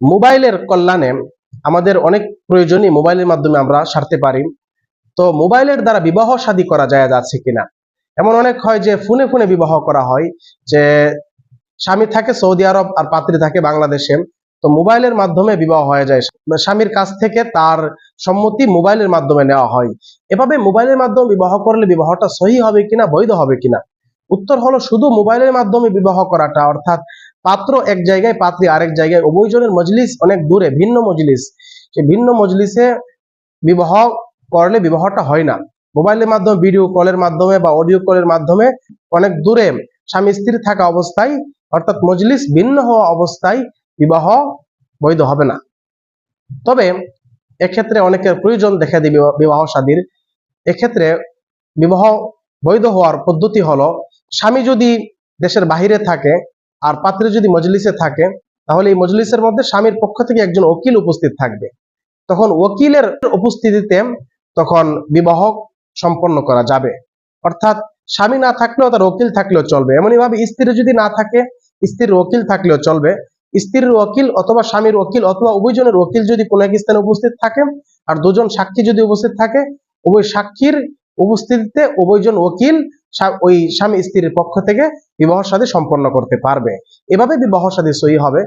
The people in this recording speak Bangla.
মোবাইলের কল্যাণে আমাদের অনেক প্রয়োজনই মোবাইলের মাধ্যমে আমরা সারতে পারি। তো মোবাইলের দ্বারা বিবাহ শাদী করা যায় যাচ্ছে কিনা? এমন অনেক হয় যে ফোনে ফোনে বিবাহ করা হয় যে স্বামী থাকে সৌদি আরব আর পাত্রী থাকে বাংলাদেশে। তো মোবাইলের মাধ্যমে বিবাহ হয়ে যায়। স্বামীর কাছ থেকে তার সম্মতি মোবাইলের মাধ্যমে নেওয়া হয়। এভাবে মোবাইলের মাধ্যমে বিবাহ করলে বিবাহটা সহি হবে কিনা, বৈধ হবে কিনা? উত্তর হলো শুধু মোবাইলের মাধ্যমে বিবাহ করাটা, অর্থাৎ পাত্র এক জায়গায়, পাত্রী আরেক জায়গায়। উভয়জনের মজলিস অনেক দূরে, ভিন্ন মজলিস। সে ভিন্ন মজলিসে বিবাহ করলে বিবাহটা হয় না। মোবাইলের মাধ্যমে, ভিডিও কলের মাধ্যমে বা অডিও কলের মাধ্যমে অনেক দূরে স্বামী স্ত্রী থাকা অবস্থায়, অর্থাৎ মজলিস ভিন্ন হওয়া অবস্থায় বিবাহ বৈধ হবে না। তবে এক্ষেত্রে অনেকের প্রয়োজন দেখা দিবে বিবাহ শাদীর এক্ষেত্রে বিবাহ বৈধ হওয়ার পদ্ধতি হলো, স্বামী যদি দেশের বাহিরে থাকে আর পাত্রী যদি মজলিসে থাকে, তাহলে এই মজলিসের মধ্যে স্বামীর পক্ষ থেকে একজন উকিল উপস্থিত থাকবে। তখন উকিলের উপস্থিতিতে তখন বিবাহ সম্পন্ন করা যাবে। অর্থাৎ স্বামী না থাকলেও তার উকিল থাকলেও চলবে। এমনই ভাবে স্ত্রী যদি না থাকে, স্ত্রীর ওকিল থাকলেও চলবে। স্ত্রীর ওকিল অথবা স্বামীর ওকিল অথবা উভয়জনের ওকিল যদি কোনো এক স্থানে উপস্থিত থাকে, আর দুজন সাক্ষী যদি উপস্থিত থাকে, উভয় সাক্ষীর উপস্থিতিতে উভয়জন ওকিল ওই স্বামী স্ত্রীর পক্ষ থেকে বিবাহ সাদী সম্পন্ন করতে পারবে। এভাবে বিবাহ সাদী সই হবে।